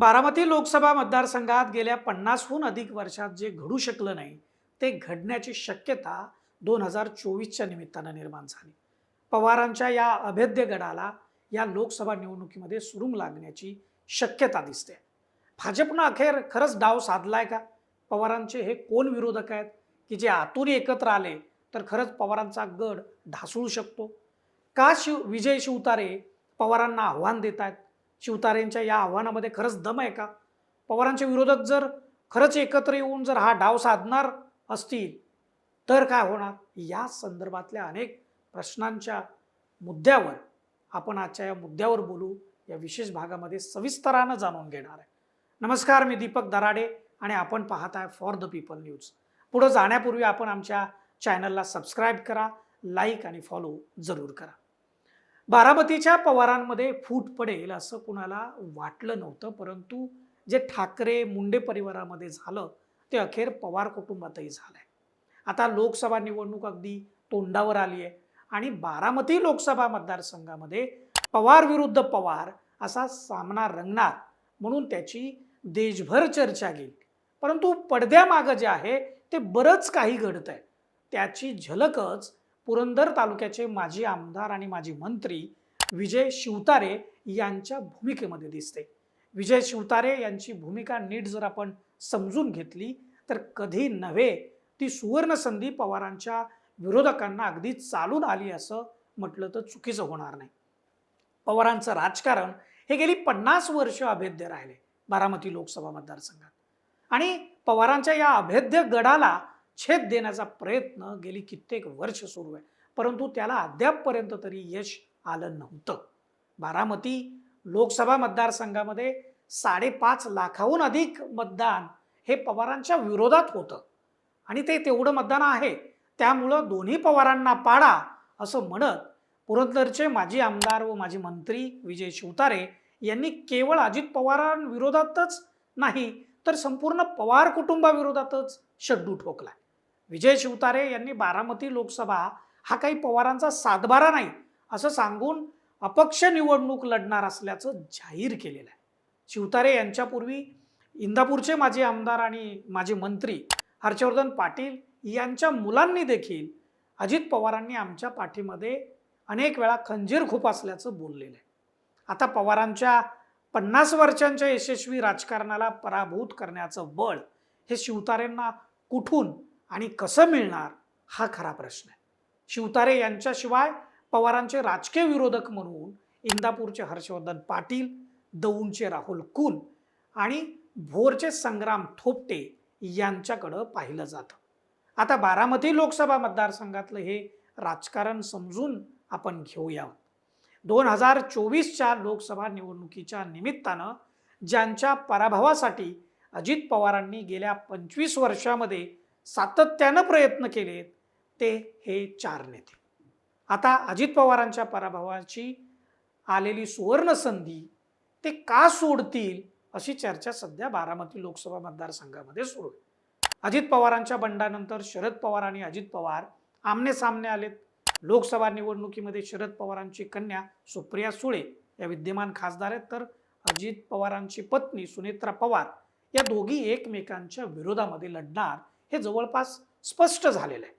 बारामती लोकसभा मतदारसंघात गेल्या पन्नासहून अधिक वर्षात जे घडू शकलं नाही ते घडण्याची शक्यता दोन हजार चोवीसच्या निमित्तानं निर्माण झाली. पवारांच्या या अभेद्य गडाला या लोकसभा निवडणुकीमध्ये सुरुंग लागण्याची शक्यता दिसते. भाजपनं अखेर खरंच डाव साधलाय का? पवारांचे हे कोण विरोधक आहेत? की जे आतून एकत्र आले तर खरंच पवारांचा गड ढासळू शकतो? का शिव विजय शिवतारे पवारांना आव्हान देत आहेत शिवतारेंच्या या आव्हानामध्ये खरंच दम आहे का? पवारांचे विरोधक जर खरंच एकत्र येऊन जर हा डाव साधणार असतील तर काय होणार? या संदर्भातल्या अनेक प्रश्नांच्या मुद्द्यावर आपण आजच्या या मुद्द्यावर बोलू. या विशेष भागामध्ये सविस्तरानं जाणून घेणार आहे. नमस्कार मी दीपक दराडे आणि आपण पाहत आहे फॉर द पीपल न्यूज पुढं जाण्यापूर्वी आपण आमच्या चॅनलला सबस्क्राईब करा लाईक आणि फॉलो जरूर करा. बारामतीच्या पवारांमध्ये फूट पडेल असं कुणाला वाटलं नव्हतं परंतु जे ठाकरे मुंडे परिवारामध्ये झालं ते अखेर पवार कुटुंबातही झालं आहे आता लोकसभा निवडणूक अगदी तोंडावर आली आहे आणि बारामती लोकसभा मतदारसंघामध्ये पवार विरुद्ध पवार असा सामना रंगणार म्हणून त्याची देशभर चर्चा गेली. परंतु पडद्यामागं जे आहे ते बरंच काही घडत आहे त्याची झलकच पुरंदर तालुक्याचे माजी आमदार आणि माजी मंत्री विजय शिवतारे यांच्या भूमिकेमध्ये दिसते. विजय शिवतारे यांची भूमिका नीट जर आपण समजून घेतली तर कधी नव्हे ती सुवर्ण संधी पवारांच्या विरोधकांना अगदी चालून आली असं म्हटलं तर चुकीचं होणार नाही. पवारांचं राजकारण हे गेली पन्नास वर्ष अभेद्य राहिले बारामती लोकसभा मतदारसंघात. आणि पवारांच्या या अभेद्य गडाला छेद देण्याचा प्रयत्न गेली कित्येक वर्ष सुरू आहे. परंतु त्याला अद्यापपर्यंत तरी यश आलं नव्हतं. बारामती लोकसभा मतदारसंघामध्ये साडेपाच लाखाहून अधिक मतदान हे पवारांच्या विरोधात होतं. आणि ते तेवढं मतदान आहे. त्यामुळं दोन्ही पवारांना पाडा असं म्हणत पुरंदरचे माजी आमदार व माजी मंत्री विजय शिवतारे यांनी केवळ अजित पवारांविरोधातच नाही तर संपूर्ण पवार कुटुंबाविरोधातच शड्डू ठोकला विजय शिवतारे यांनी बारामती लोकसभा हा काही पवारांचा सातबारा नाही असं सांगून अपक्ष निवडणूक लढणार असल्याचं जाहीर केलेलं आहे. शिवतारे यांच्यापूर्वी इंदापूरचे माजी आमदार आणि माजी मंत्री हर्षवर्धन पाटील यांच्या मुलांनी देखील अजित पवारांनी आमच्या पाठीमध्ये अनेक वेळा खंजीर खूप असल्याचं बोललेलं आहे. आता पवारांच्या पन्नास वर्षांच्या यशस्वी राजकारणाला पराभूत करण्याचं बळ हे शिवतारेंना कुठून आणि कसं मिळणार हा खरा प्रश्न आहे. शिवतारे यांच्याशिवाय पवारांचे राजकीय विरोधक म्हणून इंदापूरचे हर्षवर्धन पाटील दौंडचे राहुल कुल आणि भोरचे संग्राम थोपटे यांच्याकडं पाहिलं जातं. आता बारामती लोकसभा मतदारसंघातलं हे राजकारण समजून आपण घेऊया. दोन हजार चोवीसच्या लोकसभा निवडणुकीच्या निमित्तानं ज्यांच्या पराभवासाठी अजित पवारांनी गेल्या पंचवीस वर्षामध्ये सातत्यानं प्रयत्न केलेत ते हे चार नेते आता अजित पवारांच्या पराभवाची आलेली सुवर्ण संधी ते का सोडतील अशी चर्चा सध्या बारामती लोकसभा मतदारसंघामध्ये सुरू आहे. अजित पवारांच्या बंडानंतर शरद पवार आणि अजित पवार आमने सामने आलेत. लोकसभा निवडणुकीमध्ये शरद पवारांची कन्या सुप्रिया सुळे या विद्यमान खासदार आहेत. तर अजित पवारांची पत्नी सुनेत्रा पवार या दोघी एकमेकांच्या विरोधामध्ये लढणार हे जवळपास स्पष्ट झालेलं आहे.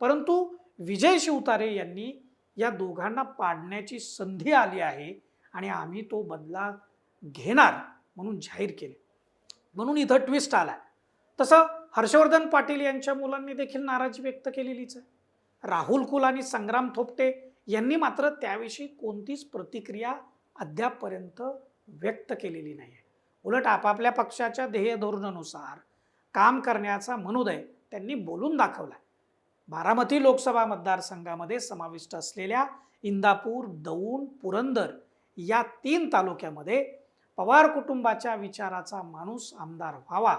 परंतु विजय शिवतारे यांनी या दोघांना पाडण्याची संधी आली आहे आणि आम्ही तो बदला घेणार म्हणून जाहीर केले. म्हणून इथं ट्विस्ट आला तसं हर्षवर्धन पाटील यांच्या मुलांनी देखील नाराजी व्यक्त केलेलीच आहे. राहुल कुल आणि संग्राम थोपटे यांनी मात्र त्याविषयी कोणतीच प्रतिक्रिया अद्यापपर्यंत व्यक्त केलेली नाही आहे उलट आपापल्या पक्षाच्या ध्येय धोरणानुसार काम करण्याचा मनोदय त्यांनी बोलून दाखवला. बारामती लोकसभा मतदारसंघामध्ये समाविष्ट असलेल्या इंदापूर दौंड पुरंदर या तीन तालुक्यामध्ये पवार कुटुंबाच्या विचाराचा माणूस आमदार व्हावा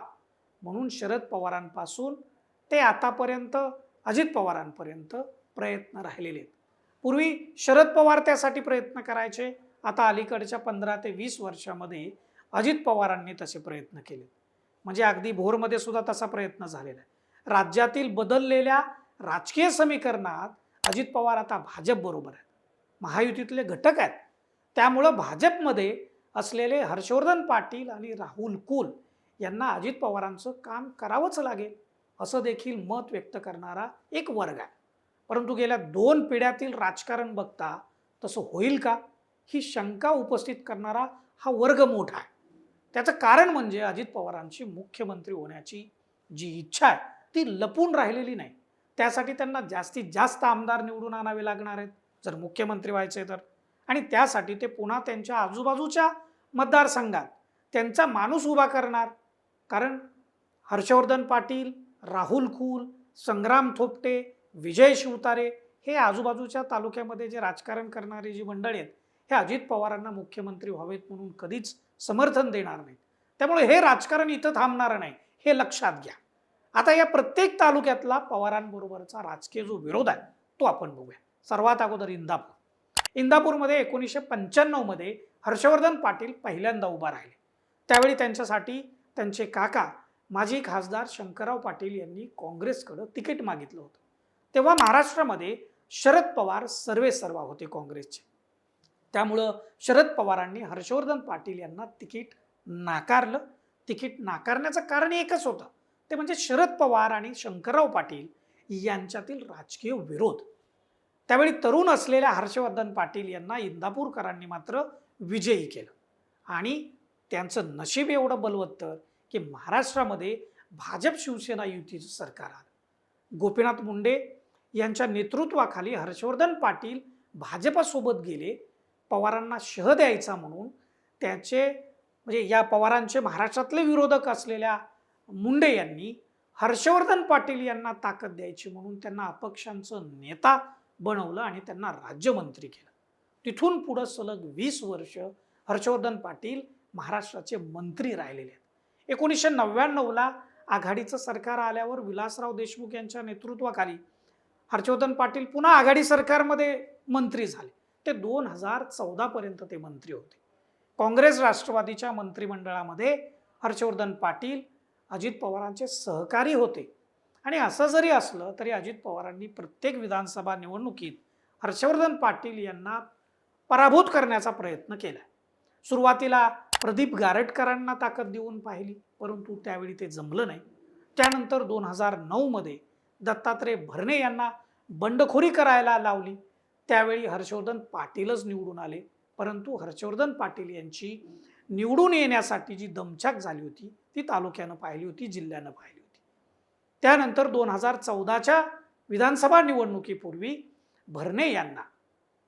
म्हणून शरद पवारांपासून ते आतापर्यंत अजित पवारांपर्यंत प्रयत्न राहिलेले आहेत. पूर्वी शरद पवार त्यासाठी प्रयत्न करायचे आता अलीकडच्या पंधरा ते वीस वर्षामध्ये अजित पवारांनी तसे प्रयत्न केले. म्हणजे अगदी भोरमध्ये सुद्धा तसा प्रयत्न झालेला आहे. राज्यातील बदललेल्या राजकीय समीकरणात अजित पवार आता भाजप बरोबर आहेत. महायुतीतले घटक आहेत. त्यामुळं भाजपमध्ये असलेले हर्षवर्धन पाटील आणि राहुल कुल यांना अजित पवारांचं काम करावंच लागेल असं देखील मत व्यक्त करणारा एक वर्ग आहे. परंतु गेल्या दोन पिढ्यातील राजकारण बघता तसं होईल का? ही शंका उपस्थित करणारा हा वर्ग मोठा आहे. त्याचं कारण म्हणजे अजित पवारांची मुख्यमंत्री होण्याची जी इच्छा आहे ती लपून राहिलेली नाही. त्यासाठी त्यांना जास्तीत जास्त आमदार निवडून आणावे लागणार आहेत जर मुख्यमंत्री व्हायचे तर. आणि त्यासाठी ते पुन्हा त्यांच्या आजूबाजूच्या मतदारसंघात त्यांचा माणूस उभा करणार. कारण हर्षवर्धन पाटील राहुल खूल संग्राम थोपटे विजय शिवतारे हे आजूबाजूच्या तालुक्यामध्ये जे राजकारण करणारी जी मंडळी आहेत हे अजित पवारांना मुख्यमंत्री व्हावेत म्हणून कधीच समर्थन देणार नाहीत. त्यामुळे हे राजकारण इथं थांबणार नाही हे लक्षात घ्या. आता या प्रत्येक तालुक्यातला पवारांबरोबरचा राजकीय जो विरोध आहे तो आपण बघूया. सर्वात अगोदर इंदापूर. इंदापूरमध्ये एकोणीसशे पंच्याण्णवमध्ये हर्षवर्धन पाटील पहिल्यांदा उभा राहिले. त्यावेळी त्यांच्यासाठी त्यांचे काका माजी खासदार शंकरराव पाटील यांनी काँग्रेसकडं तिकीट मागितलं होतं. तेव्हा महाराष्ट्रामध्ये शरद पवार सर्वे सर्वा होते काँग्रेसचे. त्यामुळं शरद पवारांनी हर्षवर्धन पाटील यांना तिकीट नाकारलं. तिकीट नाकारण्याचं कारण एकच होतं. ते म्हणजे शरद पवार आणि शंकरराव पाटील यांच्यातील राजकीय विरोध. त्यावेळी तरुण असलेल्या हर्षवर्धन पाटील यांना इंदापूरकरांनी मात्र विजयी केलं. आणि त्यांचं नशीब एवढं बलवत्तर की महाराष्ट्रामध्ये भाजप शिवसेना युतीचं सरकार आलं. गोपीनाथ मुंडे यांच्या नेतृत्वाखाली हर्षवर्धन पाटील भाजपासोबत गेले. पवारांना शह द्यायचा म्हणून त्याचे म्हणजे या पवारांचे महाराष्ट्रातले विरोधक असलेल्या मुंडे यांनी हर्षवर्धन पाटील यांना ताकद द्यायची म्हणून त्यांना अपक्षांचं नेता बनवलं आणि त्यांना राज्यमंत्री केलं. तिथून पुढं सलग वीस वर्ष हर्षवर्धन पाटील महाराष्ट्राचे मंत्री राहिलेले आहेत. एकोणीसशे नव्याण्णवला आघाडीचं सरकार आल्यावर विलासराव देशमुख यांच्या नेतृत्वाखाली हर्षवर्धन पाटील पुन्हा आघाडी सरकारमध्ये मंत्री झाले. ते दोन हजार चौदापर्यंत ते मंत्री होते. काँग्रेस राष्ट्रवादीच्या मंत्रिमंडळामध्ये हर्षवर्धन पाटील अजित पवारांचे सहकारी होते. आणि असं जरी असलं तरी अजित पवारांनी प्रत्येक विधानसभा निवडणुकीत हर्षवर्धन पाटील यांना पराभूत करण्याचा प्रयत्न केला. सुरुवातीला प्रदीप गारटकरांना ताकद देऊन पाहिली परंतु त्यावेळी ते जमलं नाही. त्यानंतर दोन हजार नऊमध्ये दत्तात्रय भरणे यांना बंडखोरी करायला लावली. त्यावेळी हर्षवर्धन पाटीलच निवडून आले. परंतु हर्षवर्धन पाटील यांची निवडून येण्यासाठी जी दमछाक झाली होती ती तालुक्यानं पाहिली होती जिल्ह्यानं पाहिली होती. त्यानंतर दोन हजार चौदाच्या विधानसभा निवडणुकीपूर्वी भरणे यांना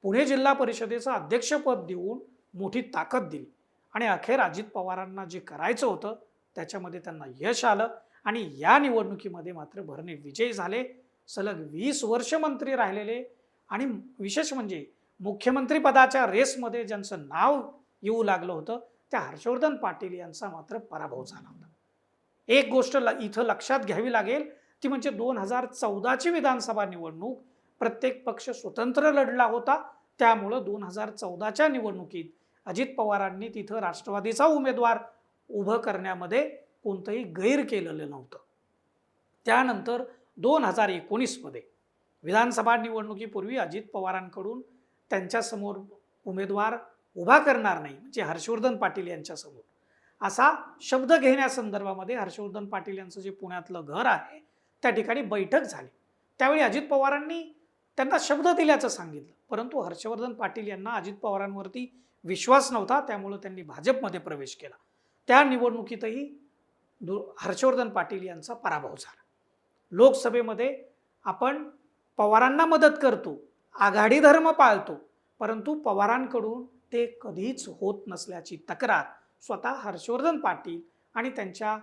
पुणे जिल्हा परिषदेचं अध्यक्षपद देऊन मोठी ताकद दिली. आणि अखेर अजित पवारांना जे करायचं होतं त्याच्यामध्ये त्यांना यश आलं. आणि या निवडणुकीमध्ये मात्र भरणे विजयी झाले. सलग वीस वर्ष मंत्री राहिलेले आणि विशेष म्हणजे मुख्यमंत्रीपदाच्या रेसमध्ये ज्यांचं नाव येऊ लागलं होतं त्या हर्षवर्धन पाटील यांचा मात्र पराभव झाला होता. एक गोष्ट ल इथं लक्षात घ्यावी लागेल ती म्हणजे दोन हजार चौदाची विधानसभा निवडणूक प्रत्येक पक्ष स्वतंत्र लढला होता त्यामुळं दोन हजार चौदाच्या निवडणुकीत अजित पवारांनी तिथं राष्ट्रवादीचा उमेदवार उभं करण्यामध्ये कोणतंही गैर केलेलं नव्हतं. त्यानंतर दोन हजार एकोणीसमध्ये विधानसभा निवडणुकीपूर्वी अजित पवारांकडून त्यांच्यासमोर उमेदवार उभा करणार नाही म्हणजे हर्षवर्धन पाटील यांच्यासमोर. असा शब्द घेण्यासंदर्भामध्ये हर्षवर्धन पाटील यांचं जे पुण्यातलं घर आहे त्या ठिकाणी बैठक झाली. त्यावेळी अजित पवारांनी त्यांना शब्द दिल्याचं सांगितलं. परंतु हर्षवर्धन पाटील यांना अजित पवारांवरती विश्वास नव्हता त्यामुळं त्यांनी भाजपमध्ये प्रवेश केला. त्या निवडणुकीतही दु हर्षवर्धन पाटील यांचा पराभव झाला. लोकसभेमध्ये आपण पवारांना मदत करतो आघाडी धर्म पाळतो परंतु पवारांकडून ते कधीच होत नसल्याची तक्रार स्वतः हर्षवर्धन पाटील आणि त्यांच्या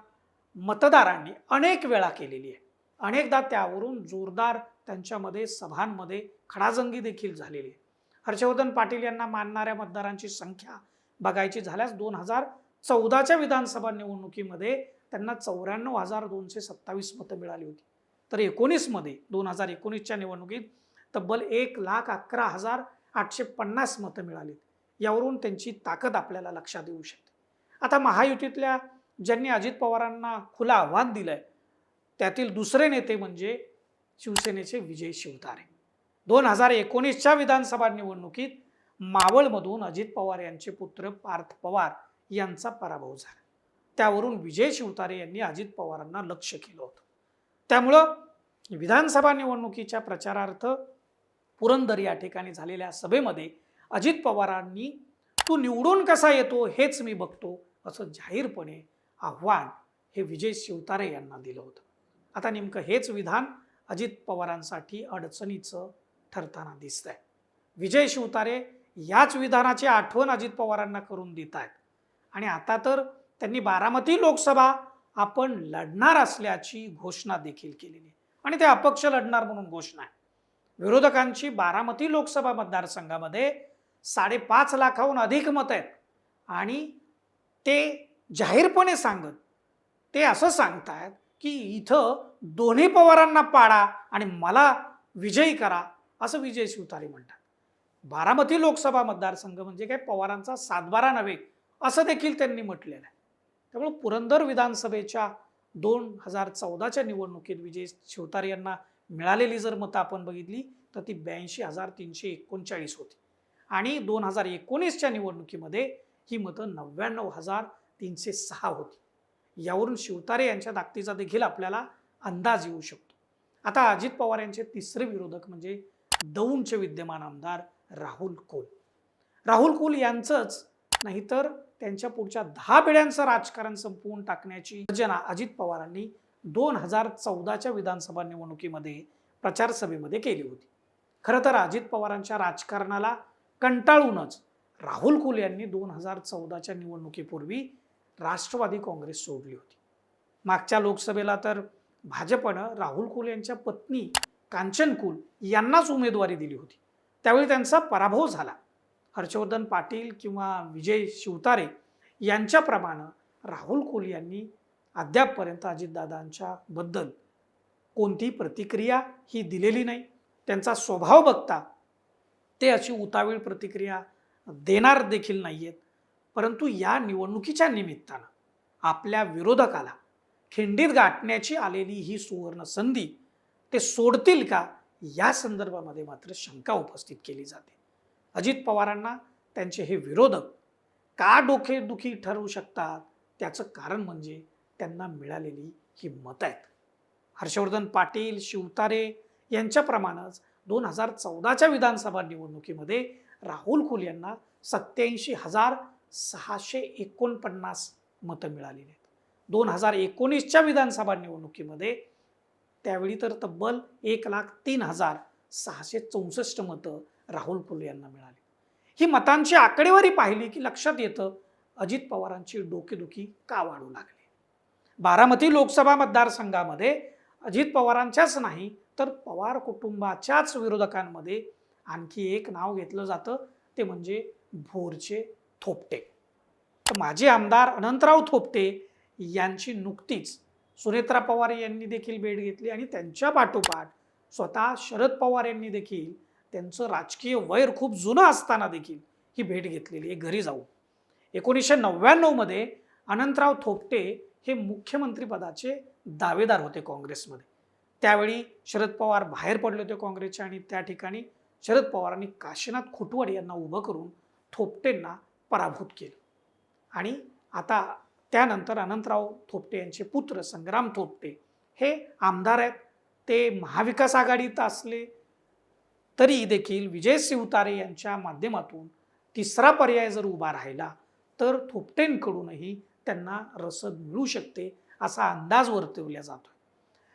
मतदारांनी अनेक वेळा केलेली आहे. अनेकदा त्यावरून जोरदार त्यांच्यामध्ये सभांमध्ये खडाजंगी देखील झालेली आहे. हर्षवर्धन पाटील यांना मानणाऱ्या मतदारांची संख्या बघायची झाल्यास दोन हजार चौदाच्या विधानसभा निवडणुकीमध्ये त्यांना चौऱ्याण्णव हजार दोनशे सत्तावीस मतं मिळाली होती. तर एकोणीसमध्ये दोन हजार एकोणीसच्या निवडणुकीत तब्बल एक लाख अकरा हजार आठशे पन्नास मतं मिळालीत. यावरून त्यांची ताकद आपल्याला लक्षात येऊ शकते. आता महायुतीतल्या ज्यांनी अजित पवारांना खुलं आव्हान दिलं आहे त्यातील दुसरे नेते म्हणजे शिवसेनेचे विजय शिवतारे. दोन हजार एकोणीसच्या विधानसभा निवडणुकीत मावळमधून अजित पवार यांचे पुत्र पार्थ पवार यांचा पराभव झाला. त्यावरून विजय शिवतारे यांनी अजित पवारांना लक्ष केलं होतं. त्यामुळं विधानसभा निवडणुकीच्या प्रचारार्थ पुरंदर या ठिकाणी झालेल्या सभेमध्ये अजित पवारांनी तू निवडून कसा येतो हेच मी बघतो असं जाहीरपणे आव्हान हे विजय शिवतारे यांना दिलं होतं. आता नेमकं हेच विधान अजित पवारांसाठी अडचणीचं ठरताना दिसत आहे विजय शिवतारे याच विधानाची आठवण अजित पवारांना करून देत आहेत आणि आता तर त्यांनी बारामती लोकसभा आपण लढणार असल्याची घोषणा देखील केलेली आहे. आणि ते अपक्ष लढणार म्हणून घोषणा आहे. विरोधकांची बारामती लोकसभा मतदारसंघामध्ये साडेपाच लाखाहून अधिक मत आहेत. आणि ते जाहीरपणे सांगत ते असं सांगतायत की इथं दोन्ही पवारांना पाडा आणि मला विजयी करा असं विजय शिवतारे म्हणतात. बारामती लोकसभा मतदारसंघ म्हणजे काय? पवारांचा सातबारा नव्हे असं देखील त्यांनी म्हटलेलं आहे. त्यामुळे पुरंदर विधानसभेच्या दोन हजार चौदाच्या निवडणुकीत विजय शिवतारे यांना मिळालेली जर मतं आपण बघितली तर ती ब्याऐंशी हजार तीनशे एकोणचाळीस होती. आणि दोन हजार एकोणीसच्या निवडणुकीमध्ये ही मतं नव्याण्णव हजार तीनशे सहा होती. यावरून शिवतारे यांच्या ताकदीचा देखील आपल्याला अंदाज येऊ शकतो. आता अजित पवार यांचे तिसरे विरोधक म्हणजे दौंडचे विद्यमान आमदार राहुल कोल. राहुल कोल यांचंच नाहीतर त्यांच्या पुढच्या दहा पिढ्यांचं राजकारण संपवून टाकण्याची योजना अजित पवारांनी दोन हजार चौदाच्या विधानसभा निवडणुकीमध्ये प्रचारसभेमध्ये केली होती. खरं तर अजित पवारांच्या राजकारणाला कंटाळूनच राहुल कुल यांनी दोन हजार चौदाच्या निवडणुकीपूर्वी राष्ट्रवादी काँग्रेस सोडली होती. मागच्या लोकसभेला तर भाजपनं राहुल कुल यांच्या पत्नी कांचन कुल यांनाच उमेदवारी दिली होती. त्यावेळी त्यांचा पराभव झाला. हर्षवर्धन पाटील किंवा विजय शिवतारे यांच्याप्रमाणे राहुल कोल यांनी अद्यापपर्यंत अजितदादांच्या बद्दल कोणती प्रतिक्रिया ही दिलेली नाही. त्यांचा स्वभाव बघता ते अशी उतावीळ प्रतिक्रिया देणार देखील नाही आहेत परंतु या निवडणुकीच्या निमित्तानं आपल्या विरोधकाला खिंडीत गाठण्याची आलेली ही सुवर्ण संधी ते सोडतील का या संदर्भामध्ये मात्र शंका उपस्थित केली जाते. अजित पवारांना त्यांचे हे विरोधक का डोकेदुखी ठरवू शकतात? त्याचं कारण म्हणजे त्यांना मिळालेली ही मतं आहेत. हर्षवर्धन पाटील शिवतारे यांच्याप्रमाणेच दोन हजार चौदाच्या विधानसभा निवडणुकीमध्ये राहुल कुल यांना सत्याऐंशी हजार सहाशे एकोणपन्नास मतं मिळालेली आहेत. दोन हजार एकोणीसच्या विधानसभा निवडणुकीमध्ये त्यावेळी तर तब्बल एक लाख तीन हजार सहाशे चौसष्ट मतं राहुल कुल यांना मिळाली. ही मतांची आकडेवारी पाहिली की लक्षात येतं अजित पवारांची डोकेदुखी का वाढू लागली? बारामती लोकसभा मतदारसंघामध्ये अजित पवारांच्याच नाही तर पवार कुटुंबाच्याच विरोधकांमध्ये आणखी एक नाव घेतलं जातं ते म्हणजे भोरचे थोपटे. तर माजी आमदार अनंतराव थोपटे यांची नुकतीच सुनेत्रा पवार यांनी देखील भेट घेतली आणि त्यांच्या पाठोपाठ स्वतः शरद पवार यांनी देखील त्यांचं राजकीय वैर खूप जुनं असताना देखील ही भेट घेतलेली आहे. घरी जाऊन. एकोणीसशे नव्याण्णवमध्ये अनंतराव थोपटे हे मुख्यमंत्रीपदाचे दावेदार होते काँग्रेसमध्ये. त्यावेळी शरद पवार बाहेर पडले होते काँग्रेसचे आणि त्या ठिकाणी शरद पवारांनी काशीनाथ खुटवड यांना उभं करून थोपटेंना पराभूत केलं. आणि आता त्यानंतर अनंतराव थोपटे यांचे पुत्र संग्राम थोपटे हे आमदार आहेत. ते महाविकास आघाडीत असले तरी देखील विजय शिवतारे यांच्या माध्यमातून तिसरा पर्याय जर उभा राहिला तर थोपटेंकडूनही त्यांना रसद मिळू शकते असा अंदाज वर्तवला जातोय.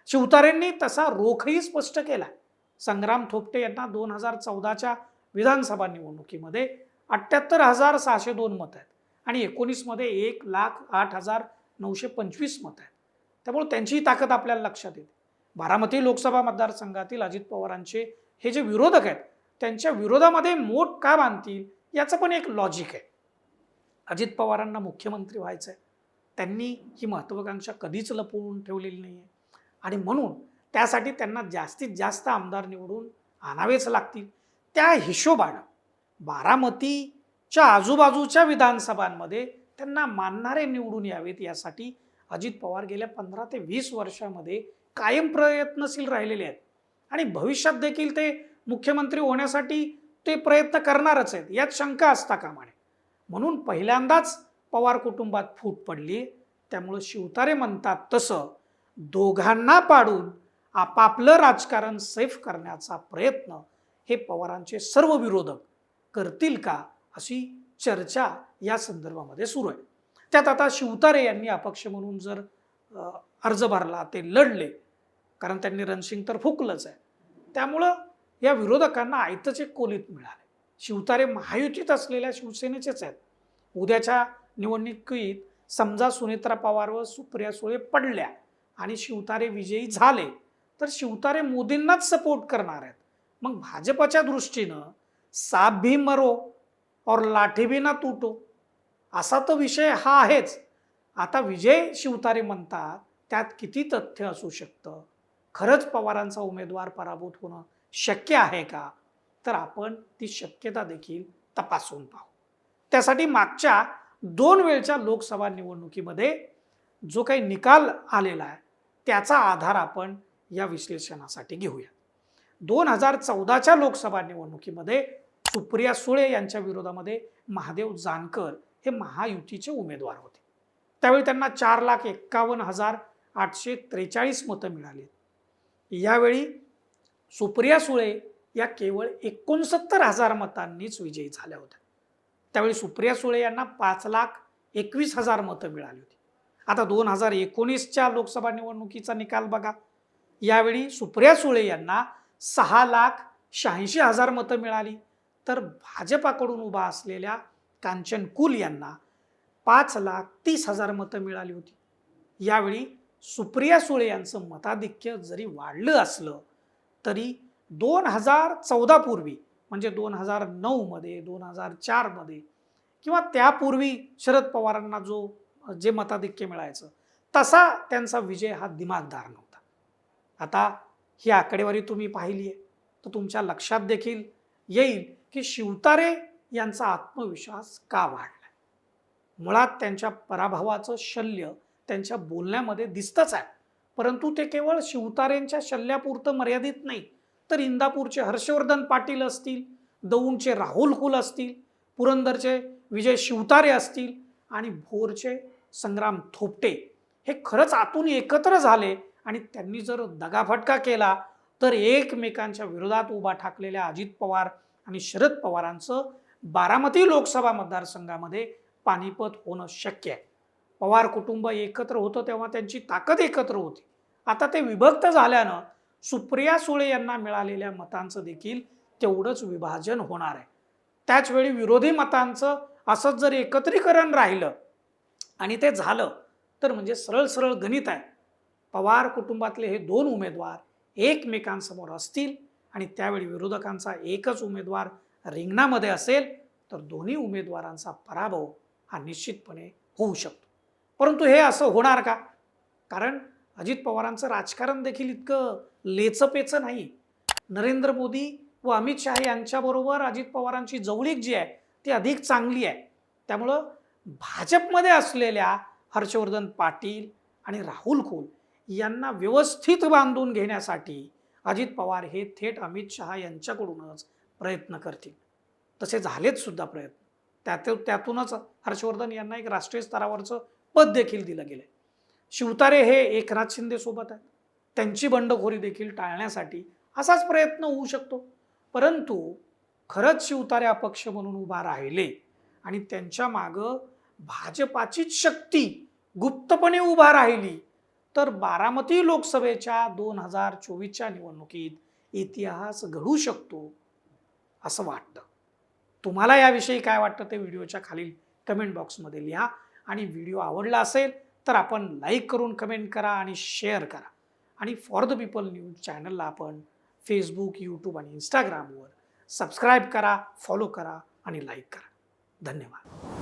शिवतारेंनी तसा रोखही स्पष्ट केला. संग्राम थोपटे यांना दोन हजार चौदाच्या विधानसभा निवडणुकीमध्ये अठ्ठ्याहत्तर हजार सहाशे दोन मत आहेत आणि एकोणीसमध्ये एक लाख आठ हजार नऊशे पंचवीस मत आहेत. त्यामुळे त्यांचीही ताकद आपल्याला लक्षात येते. बारामती लोकसभा मतदारसंघातील अजित पवारांचे हे जे विरोधक आहेत त्यांच्या विरोधामध्ये मोठ का बांधतील याचं पण एक लॉजिक आहे. अजित पवारांना मुख्यमंत्री व्हायचं आहे त्यांनी ही महत्त्वाकांक्षा कधीच लपवून ठेवलेली नाही आहे आणि म्हणून त्यासाठी त्यांना जास्तीत जास्त आमदार निवडून आणावेच लागतील. त्या हिशोबानं बारामतीच्या आजूबाजूच्या विधानसभांमध्ये त्यांना मानणारे निवडून यावेत यासाठी अजित पवार गेल्या पंधरा ते वीस वर्षामध्ये कायम प्रयत्नशील राहिलेले आहेत. आणि भविष्यात देखील ते मुख्यमंत्री होण्यासाठी ते प्रयत्न करणारच आहेत यात शंका असता कामा नये. म्हणून पहिल्यांदाच पवार कुटुंबात फूट पडली त्यामुळं शिवतारे म्हणतात तसं दोघांना पाडून आपापलं राजकारण सेफ करण्याचा प्रयत्न हे पवारांचे सर्व विरोधक करतील का अशी चर्चा या संदर्भामध्ये सुरू आहे. त्यात आता शिवतारे यांनी अपक्ष म्हणून जर अर्ज भरला ते लढले कारण त्यांनी रणसिंग तर फुकलंच आहे. त्यामुळं या विरोधकांना आयतच एक कोलीत मिळाले. शिवतारे महायुतीत असलेल्या शिवसेनेचेच आहेत. उद्याच्या निवडणुकीत समजा सुनेत्रा पवार व सुप्रिया सुळे पडल्या आणि शिवतारे विजयी झाले तर शिवतारे मोदींनाच सपोर्ट करणार आहेत. मग भाजपच्या दृष्टीनं साप भी मरो और लाठी भी ना तुटो असा तो विषय हा आहेच. आता विजय शिवतारे म्हणतात त्यात किती तथ्य असू शकतं? खरंच पवारांचा उमेदवार पराभूत होणं शक्य आहे का? तर आपण ती शक्यता देखील तपासून पाहू. त्यासाठी मागच्या दोन वेळच्या लोकसभा निवडणुकीमध्ये जो काही निकाल आलेला आहे त्याचा आधार आपण या विश्लेषणासाठी घेऊया. दोन हजार चौदाच्या लोकसभा निवडणुकीमध्ये सुप्रिया सुळे यांच्या विरोधामध्ये महादेव जानकर हे महायुतीचे उमेदवार होते. त्यावेळी त्यांना चार लाख एक्कावन्न हजार आठशे त्रेचाळीस मतं मिळाली यावेळी सुप्रिया सुळे या केवळ एकोणसत्तर हजार मतांनीच विजयी झाल्या होत्या. त्यावेळी सुप्रिया सुळे यांना पाच लाख एकवीस हजार मतं मिळाली होती. आता दोन हजार एकोणीसच्या लोकसभा निवडणुकीचा निकाल बघा. यावेळी सुप्रिया सुळे यांना सहा लाख शहाऐंशी हजार मतं मिळाली. तर भाजपाकडून उभा असलेल्या कांचन कुल यांना पाच लाख तीस हजार मतं मिळाली होती. यावेळी सुप्रिया सुळे यांचं मताधिक्य जरी वाढलं असलं तरी दोन हजार चौदापूर्वी म्हणजे दोन हजार नऊमध्ये दोन हजार चारमध्ये किंवा त्यापूर्वी शरद पवारांना जो जे मताधिक्य मिळायचं तसा त्यांचा विजय हा दिमागदार नव्हता. आता ही आकडेवारी तुम्ही पाहिली आहे तर तुमच्या लक्षात देखील येईल की शिवतारे यांचा आत्मविश्वास का वाढला मुळात त्यांच्या पराभवाचं शल्य त्यांच्या बोलण्यामध्ये दिसतंच आहे. परंतु ते केवळ शिवतारेंच्या शल्यापुरतं मर्यादित नाही तर इंदापूरचे हर्षवर्धन पाटील असतील दौंडचे राहुल कुल असतील पुरंदरचे विजय शिवतारे असतील आणि भोरचे संग्राम थोपटे हे खरंच आतून एकत्र झाले आणि त्यांनी जर दगाफटका केला तर एकमेकांच्या विरोधात उभा ठाकलेल्या अजित पवार आणि शरद पवारांचं बारामती लोकसभा मतदारसंघामध्ये पानिपत होणं शक्य आहे. पवार कुटुंब एकत्र होतं तेव्हा त्यांची ताकद एकत्र होती. आता ते विभक्त झाल्यानं सुप्रिया सुळे यांना मिळालेल्या मतांचं देखील तेवढंच विभाजन होणार आहे. त्याचवेळी विरोधी मतांचं असंच जर एकत्रीकरण राहिलं आणि ते झालं तर म्हणजे सरळ सरळ गणित आहे. पवार कुटुंबातले हे दोन उमेदवार एकमेकांसमोर असतील आणि त्यावेळी विरोधकांचा एकच उमेदवार रिंगणामध्ये असेल तर दोन्ही उमेदवारांचा पराभव हा निश्चितपणे होऊ शकतो. परंतु हे असं होणार का? कारण अजित पवारांचं राजकारण देखील इतकं लेचपेचं नाही. नरेंद्र मोदी व अमित शहा यांच्याबरोबर अजित पवारांची जवळीक जी आहे ती अधिक चांगली आहे. त्यामुळं भाजपमध्ये असलेल्या हर्षवर्धन पाटील आणि राहुल खोल यांना व्यवस्थित बांधून घेण्यासाठी अजित पवार हे थेट अमित शहा यांच्याकडूनच प्रयत्न करतील. तसे झालेच सुद्धा प्रयत्न. त्यात त्यातूनच हर्षवर्धन यांना एक राष्ट्रीय स्तरावरचं पद देखील दिलं गेलं शिवतारे हे एकनाथ शिंदे सोबत आहेत. त्यांची बंडखोरी देखील टाळण्यासाठी असाच प्रयत्न होऊ शकतो. परंतु खरंच शिवतारे अपक्ष म्हणून उभा राहिले आणि त्यांच्या मागं भाजपाचीच शक्ती गुप्तपणे उभा राहिली तर बारामती लोकसभेच्या दोन हजार चोवीसच्या निवडणुकीत इतिहास घडू शकतो असं वाटतं. तुम्हाला याविषयी काय वाटतं ते व्हिडिओच्या खालील कमेंट बॉक्समध्ये लिहा. आणि व्हिडिओ आवडला असेल तर आपण लाईक करून कमेंट करा आणि शेअर करा. आणि फॉर द पीपल न्यूज चॅनलला आपण फेसबुक यूट्यूब आणि इंस्टाग्रामवर सबस्क्राईब करा फॉलो करा आणि लाईक करा. धन्यवाद.